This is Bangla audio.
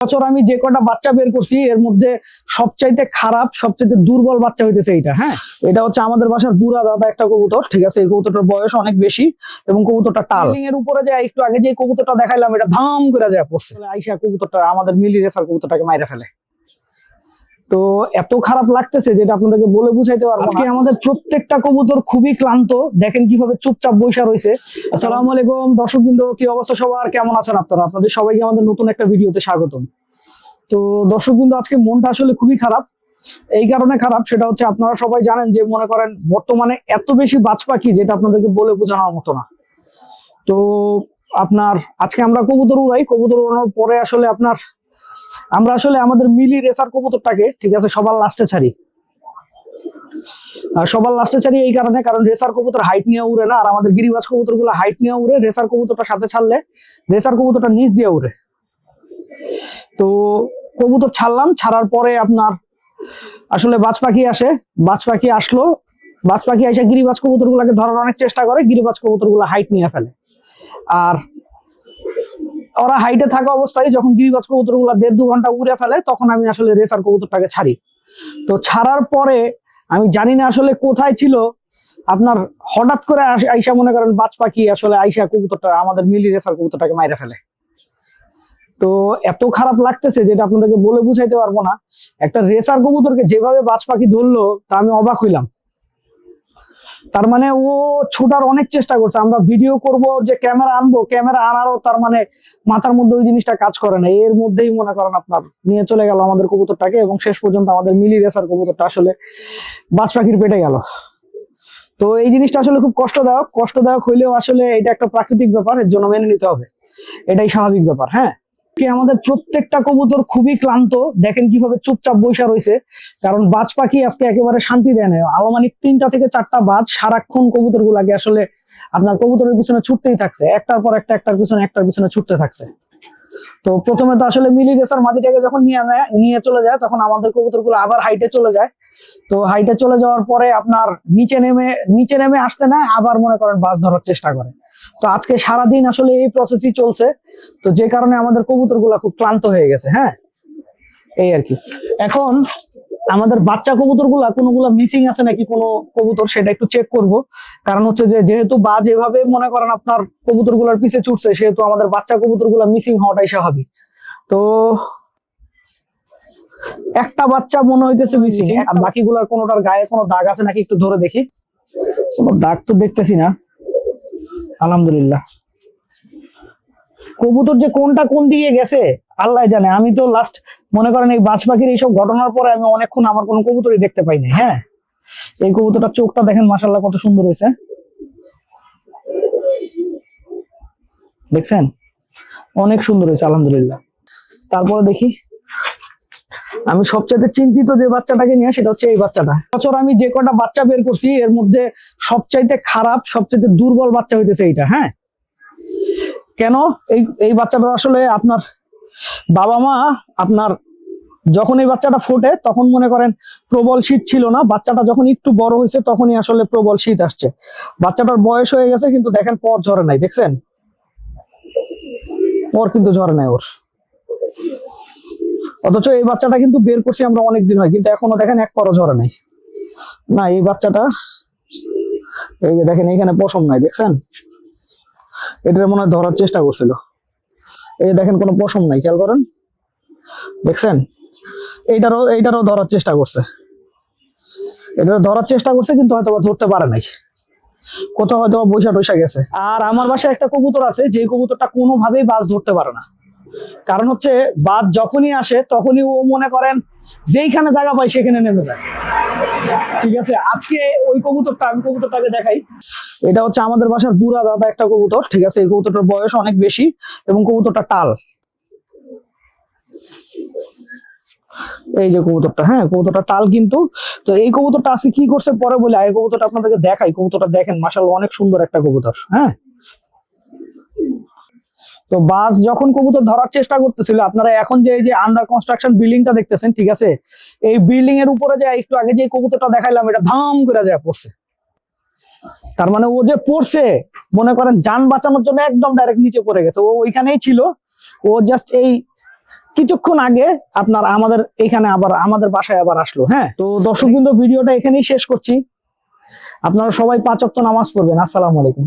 বছর আমি যে কটা বাচ্চা বের করছি এর মধ্যে সবচাইতে খারাপ সবচাইতে দুর্বল বাচ্চা হইতেছে এটা হ্যাঁ? এটা হচ্ছে আমাদের বাসার বুড়া দাদা একটা কবুতর ঠিক আছে? এই কবুতরটার বয়স অনেক বেশি এবং কবুতরটা টাল। এর উপরে যায় একটু আগে যে কবুতরটা দেখাইলাম এটা ধাম করে যায় পড়ছে। আইসা কবুতরটা আমাদের মিলি রেসার কবুতরটাকে মাইরে ফেলে। তো এত খারাপ লাগতেছে যেটা আপনাদেরকে বলে বুঝাইতে পারব আজকে আমাদের প্রত্যেকটা কবুতর খুবই ক্লান্ত। দেখেন কীভাবে চুপচাপ বৈশা রয়েছে আসসালামু আলাইকুম, দর্শকবৃন্দ, কি অবস্থা সবার? কেমন আছেন আপনারা? আপনাদের সবাইকে আমাদের নতুন একটা ভিডিওতে স্বাগতম। তো দর্শকবৃন্দ, আজকে মনটা আসলে খুবই খারাপ। এই কারণে খারাপ, সেটা হচ্ছে আপনারা সবাই জানেন যে, মনে করেন বর্তমানে এত বেশি বাজ পাখি যেটা আপনাদেরকে বলে বোঝানোর মতো না। তো আপনার, আজকে আমরা কবুতর উড়াই। কবুতর উড়ানোর পরে আসলে আপনার আমরা আসলে আমাদের মিলি রেসার কবুতরটাকে, ঠিক আছে, সবার লাস্টে ছাড়ি। সবার লাস্টে ছাড়ি এই কারণে, কারণ রেসার কবুতর হাইট নিয়ে উড়ে না, আর আমাদের গিরিবাজ কবুতরগুলো হাইট নিয়ে উড়ে রেসার কবুতরটা সাথে ছাড়লে রেসার কবুতরটা নিচ দিয়ে উড়ে। তো কবুতর ছাড়লাম, ছাড়ার পরে আপনার আসলে বাজ পাখি আসে, বাজ পাখি আসলো, বাজ পাখি এসে গিরিবাজ কবুতর গুলাকে ধরার অনেক চেষ্টা করে, গিরিবাজ কবুতরগুলো হাইট নিয়ে ফেলে। আর ওরা হাইটে থাকা অবস্থায় যখন গিরিবাজ কবুতরগুলা দেড় দু ঘণ্টা উড়ে ফেলে, তখন আমি আসলে রেসার কবুতরটাকে ছাড়ি। তো ছাড়ার পরে আমি জানি না আসলে কোথায় ছিল, আপনার হঠাৎ করে আইসা মনে করেন বাজ পাখি আসলে আইসা কবুতরটা, আমাদের মিলি রেসার কবুতরটাকে মাইরে ফেলে। তো এত খারাপ লাগতেছে যেটা আপনাদেরকে বলে বুঝাইতে পারব না। একটা রেসার কবুতরকে যেভাবে বাজ পাখি ধরলো, তা আমি অবাক হইলাম। তার মানে ও ছোটার অনেক চেষ্টা করছে। আমরা ভিডিও করব যে ক্যামেরা আনব ক্যামেরা আনারও তার মানে মাথার মধ্যে ওই জিনিসটা কাজ করে না। এর মধ্যেই মনে করেন আপনার নিয়ে চলে গেল আমাদের কবুতরটাকে এবং শেষ পর্যন্ত আমাদের মিলি রেসার কবুতরটা আসলে বাজ পাখির পেটে গেল। তো এই জিনিসটা আসলে খুব কষ্টদায়ক। কষ্টদায়ক হইলেও আসলে এটা একটা প্রাকৃতিক ব্যাপার, এর জন্য মেনে নিতে হবে। এটাই স্বাভাবিক ব্যাপার হ্যাঁ? আমাদের প্রত্যেকটা কবুতর খুবই ক্লান্ত। দেখেন কীভাবে চুপচাপ বৈশা রয়েছে। কারণ বাজ পাখি আজকে একেবারে শান্তি দেয় না। আনুমানিক তিনটা থেকে চারটা বাজ সারাক্ষণ কবুতর গুলাকে আসলে আপনার কবুতরের পিছনে ছুটতেই থাকছে। একটার পর একটা, একটার পিছনে একটার পিছনে ছুটতে থাকছে। তো প্রথমে তো আসলে মিলি রেসার মাটিটাকে যখন নিয়ে নেয়, নিয়ে চলে যায়, তখন আমাদের কবুতরগুলো আবার হাইটে চলে যায়। তো হাইটে চলে যাওয়ার পরে আপনার নিচে নেমে নিচে নেমে আসতে না আবার মনে করেন বাস ধরার চেষ্টা করে। তো আজকে সারাদিন আসলে এই প্রসেসই চলছে। তো যে কারণে আমাদের কবুতরগুলা খুব ক্লান্ত হয়ে গেছে হ্যাঁ? এই আর কি। এখন আমাদের বাচ্চা কবুতরগুলা কোনোগুলা মিসিং আছে নাকি কোনো কবুতর সেটা একটু চেক করব। কারণ হচ্ছে যে যেহেতু বা যেভাবে মনে করেন আপনার কবুতরগুলার পিছে ছুটছে সেহেতু আমাদের বাচ্চা কবুতরগুলা মিসিং হওয়াটাই স্বাভাবিক। তো একটা বাচ্চা মনে হইতেছে মিসিং আর বাকিগুলার কোনোটার গায়ে কোনো দাগ আছে নাকি একটু ধরে দেখি। কোনো দাগ তো দেখতেছি না। আলহামদুলিল্লাহ। কবুতর যে কোনটা কোন দিকে গেছে, আল্লাহ জানে। আমি তো লাস্ট মনে করেন এই বাজ পাখির এইসব ঘটনার পরে আমি অনেকক্ষণ আমার কোনো কবুতরই দেখতে পাইনি হ্যাঁ? এই কবুতরটার চোখটা দেখেন মাসাল্লাহ কত সুন্দর হয়েছে। দেখছেন? অনেক সুন্দর হয়েছে, আলহামদুলিল্লাহ। তারপরে দেখি। আমি সবচেয়ে চিন্তিত যে বাচ্চাটাকে নিয়ে, সেটা হচ্ছে এই বাচ্চাটা। বছর আমি যে কটা বাচ্চা বের করছি, এর মধ্যে সবচাইতে খারাপ, সবচাইতে দুর্বল বাচ্চা হইতেছে এইটা হ্যাঁ? কেন? এই এই বাচ্চাটা আসলে আপনার বাবা মা আপনার যখন এই বাচ্চাটা ফোটে, তখন মনে করেন প্রবল শীত ছিল না। বাচ্চাটা যখন একটু বড় হয়েছে, তখনই আসলে প্রবল শীত আসছে। বাচ্চাটার বয়স হয়ে গেছে, কিন্তু দেখেন পর ঝরে নাই, দেখছেন? পর কিন্তু ঝরে নাই ওর। অথচ এই বাচ্চাটা কিন্তু বের করছি আমরা অনেক দিন হয়, কিন্তু এখনও দেখেন এক পরও ঝরে নাই। না, এই বাচ্চাটা, এই যে দেখেন এখানে পশম নাই, দেখছেন? এটার মনে হয় ধরার চেষ্টা করছিল। এই দেখেন কোনো পশম নাই, খেয়াল করেন? দেখছেন? এইটারও এইটারও ধরার চেষ্টা করছে। এটারও ধরার চেষ্টা করছে, কিন্তু হয়তো ধরতে পারে নাই। কোথাও হয়তো বৈশা টৈশা গেছে। আর আমার বাসায় একটা কবুতর আছে যে কবুতরটা কোনোভাবেই বাস ধরতে পারে না। কারণ হচ্ছে বাদ যখনই আসে, তখনই ও মনে করেন যেইখানে জায়গা পায় সেখানে নেমে যায়। ঠিক আছে? আজকে ওই কবুতরটা, আমি কবুতরটাকে দেখাই। এটা হচ্ছে আমাদের বাসার বুড়া দাদা একটা কবুতর, ঠিক আছে? এই কবুতরটার বয়স অনেক বেশি এবং কবুতরটা টাল। এই যে কবুতরটা হ্যাঁ কবুতরটা টাল কিন্তু। তো এই কবুতরটা আজকে কি করছে? পরে বলে এই কবুতরটা আপনাদেরকে দেখাই। কবুতরটা দেখেন মাসাল্লাহ অনেক সুন্দর একটা কবুতর হ্যাঁ? তো বাস যখন কবুতর ধরার চেষ্টা করতেছিল, আপনারা এখন যে এই যে আন্ডার কনস্ট্রাকশন বিল্ডিংটা দেখতেছেন, ঠিক আছে? এই বিল্ডিং এর উপরে যে একটু আগে যে কবুতরটা দেখাইলাম, এটা ধাম করে যায় পড়ছে। তার মানে ও যে পড়ছে, মনে করেন যান বাঁচানোর জন্য একদম ডাইরেক্ট নিচে পড়ে গেছে। ও ওইখানেই ছিল। ও জাস্ট এই কিছুক্ষণ আগে আপনার আমাদের এখানে আবার, আমাদের বাসায় আবার আসলো হ্যাঁ? তো দর্শক ভিডিওটা এখানেই শেষ করছি। আপনারা সবাই পাঁচ ওয়াক্ত নামাজ পড়বেন। আসসালামু আলাইকুম।